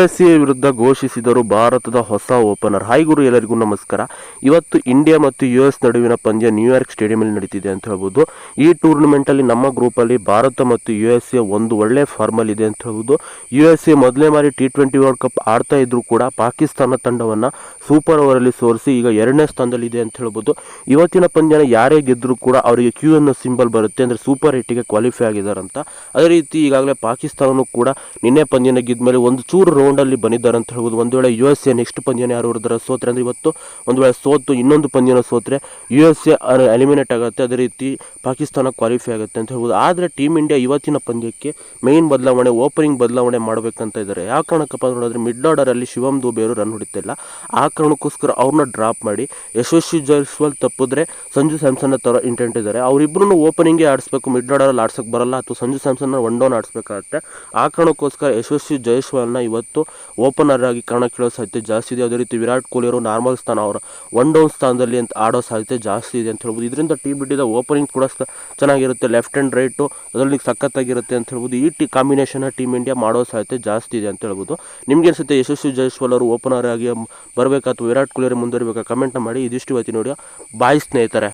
S A ವಿರುದ್ಧ ಘೋಷಿಸಿದರು ಭಾರತದ ಹೊಸ ಓಪನರ್. ಹಾಯ್ ಗುರು, ಎಲ್ಲರಿಗೂ ನಮಸ್ಕಾರ. ಇವತ್ತು ಇಂಡಿಯಾ ಮತ್ತು ಯು ಎಸ್ ನಡುವಿನ ಪಂದ್ಯ ನ್ಯೂಯಾರ್ಕ್ ಸ್ಟೇಡಿಯಂನಲ್ಲಿ ನಡೀತಿದೆ ಅಂತ ಹೇಳ್ಬೋದು. ಈ ಟೂರ್ನಮೆಂಟ್ ಅಲ್ಲಿ ನಮ್ಮ ಗ್ರೂಪಲ್ಲಿ ಭಾರತ ಮತ್ತು ಯು ಎಸ್ ಎ ಒಂದು ಒಳ್ಳೆ ಫಾರ್ಮಲ್ ಇದೆ ಅಂತ ಹೇಳ್ಬೋದು. ಯು ಎಸ್ ಎ ಮೊದಲೇ ಬಾರಿ ಟಿ ಟ್ವೆಂಟಿ ವರ್ಲ್ಡ್ ಕಪ್ ಆಡ್ತಾ ಇದ್ರು ಕೂಡ ಪಾಕಿಸ್ತಾನ ತಂಡವನ್ನು ಸೂಪರ್ ಓವರ್ ಅಲ್ಲಿ ಸೋರಿಸಿ ಈಗ ಎರಡನೇ ಸ್ಥಾನದಲ್ಲಿದೆ ಅಂತ ಹೇಳ್ಬೋದು. ಇವತ್ತಿನ ಪಂದ್ಯನ ಯಾರೇ ಗೆದ್ದರೂ ಕೂಡ ಅವರಿಗೆ ಕ್ಯೂ ಅನ್ನೋ ಸಿಂಬಲ್ ಬರುತ್ತೆ. ಅಂದ್ರೆ ಸೂಪರ್ ಏಟಿಗೆ ಕ್ವಾಲಿಫೈ ಆಗಿದಾರಂತ. ಅದೇ ರೀತಿ ಈಗಾಗಲೇ ಪಾಕಿಸ್ತಾನನೂ ಕೂಡ ನಿನ್ನೆ ಪಂದ್ಯನ ಗೆದ್ದ ಮೇಲೆ ಒಂದು ಚೂರು ರೌಂಡಲ್ಲಿ ಬಂದಿದ್ದಾರೆ ಅಂತ ಹೇಳ್ಬೋದು. ಒಂದು ವೇಳೆ ಯು ಎಸ್ ಎ ನೆಕ್ಸ್ಟ್ ಪಂದ್ಯನ ಯಾರು ಹೊಡೆದ್ರೆ ಸೋತ್ರೆ ಅಂದರೆ ಇವತ್ತು ಒಂದು ವೇಳೆ ಸೋತು ಇನ್ನೊಂದು ಪಂದ್ಯನ ಸೋತ್ರೆ ಯು ಎಸ್ ಎ ಎಲಿಮಿನೇಟ್ ಆಗುತ್ತೆ, ಅದೇ ರೀತಿ ಪಾಕಿಸ್ತಾನ ಕ್ವಾಲಿಫೈ ಆಗುತ್ತೆ ಅಂತ ಹೇಳ್ಬೋದು. ಆದರೆ ಟೀಮ್ ಇಂಡಿಯಾ ಇವತ್ತಿನ ಪಂದ್ಯಕ್ಕೆ ಮೇಯ್ನ್ ಬದಲಾವಣೆ ಓಪನಿಂಗ್ ಬದಲಾವಣೆ ಮಾಡಬೇಕಂತ ಇದ್ದಾರೆ. ಯಾವ ಕಾರಣಕ್ಕಪ್ಪ ನೋಡಿದ್ರೆ ಮಿಡ್ ಆರ್ಡರಲ್ಲಿ ಶಿವಮ್ ಅವರು ರನ್ ಹೊಡಿತಿಲ್ಲ. ಆ ಕಾರಣಕ್ಕೋಸ್ಕರ ಅವ್ರನ್ನ ಡ್ರಾಪ್ ಮಾಡಿ ಯಶಸ್ವಿ ಜೈಸ್ವಾಲ್ ತಪ್ಪಿದ್ರೆ ಸಂಜು ಸ್ಯಾಮ್ಸನ್ನ ಥರ ಇಂಟೆಂಟ್ ಇದ್ದಾರೆ. ಅವರಿಬ್ಬರನ್ನು ಓಪನಿಂಗೇ ಆಡಿಸ್ಬೇಕು ಮಿಡ್ ಆರ್ಡರಲ್ಲಿ ಆಡ್ಸೋಕ್ಕೆ ಬರಲ್ಲ, ಅಥವಾ ಸಂಜು ಸ್ಯಾಮ್ಸನ್ನ ಒನ್ ಡೌನ್ ಆಡಿಸ್ಬೇಕಾಗತ್ತೆ. ಆ ಕಾರಣಕ್ಕೋಸ್ಕರ ಯಶಸ್ವಿ ಜೈಸ್ವಾಲ್ನ ಇವತ್ತು ಓಪನರ್ ಆಗಿ ಕಾರಣಕ್ಕಿಳೋ ಸಾಧ್ಯತೆ ಜಾಸ್ತಿ ಇದೆ. ಅದೇ ರೀತಿ ವಿರಾಟ್ ಕೊಹ್ಲಿ ಅವರು ನಾರ್ಮಲ್ ಸ್ಥಾನ, ಅವರ ಒನ್ ಡೌನ್ ಸ್ಥಾನದಲ್ಲಿ ಅಂತ ಆಡೋ ಸಾಧ್ಯತೆ ಜಾಸ್ತಿ ಇದೆ ಅಂತ ಹೇಳ್ಬೋದು. ಇದರಿಂದ ಟೀಮ್ ಬಿಟ್ಟಿದ ಓಪನಿಂಗ್ ಕೂಡ ಚೆನ್ನಾಗಿರುತ್ತೆ. ಲೆಫ್ಟ್ ಆ್ಯಂಡ್ ರೈಟು ಅದರಲ್ಲಿ ಸಖತ್ತಾಗಿರುತ್ತೆ ಅಂತ ಹೇಳ್ಬೋದು. ಈ ಟಿ ಕಾಂಬಿನೇಷನ್ ಟೀಮ್ ಇಂಡಿಯಾ ಮಾಡೋ ಸಾಧ್ಯತೆ ಜಾಸ್ತಿ ಇದೆ ಅಂತ ಹೇಳ್ಬೋದು. ನಿಮ್ಗೆ ಅನಿಸುತ್ತೆ ಯಶಸ್ವಿ ಜೈಸ್ವಾಲ್ ಅವರು ಓಪನರ್ ಆಗಿ ಬರಬೇಕಾ ಅಥವಾ ವಿರಾಟ್ ಕೊಹ್ಲಿ ಅವರು ಮುಂದುವರಿಬೇಕಾ? ಕಮೆಂಟ್ ಮಾಡಿ. ಇದಿಷ್ಟು ಇವತ್ತಿನ ನೋಡಿ ಬಾಯ್ ಸ್ನೇಹಿತರೆ.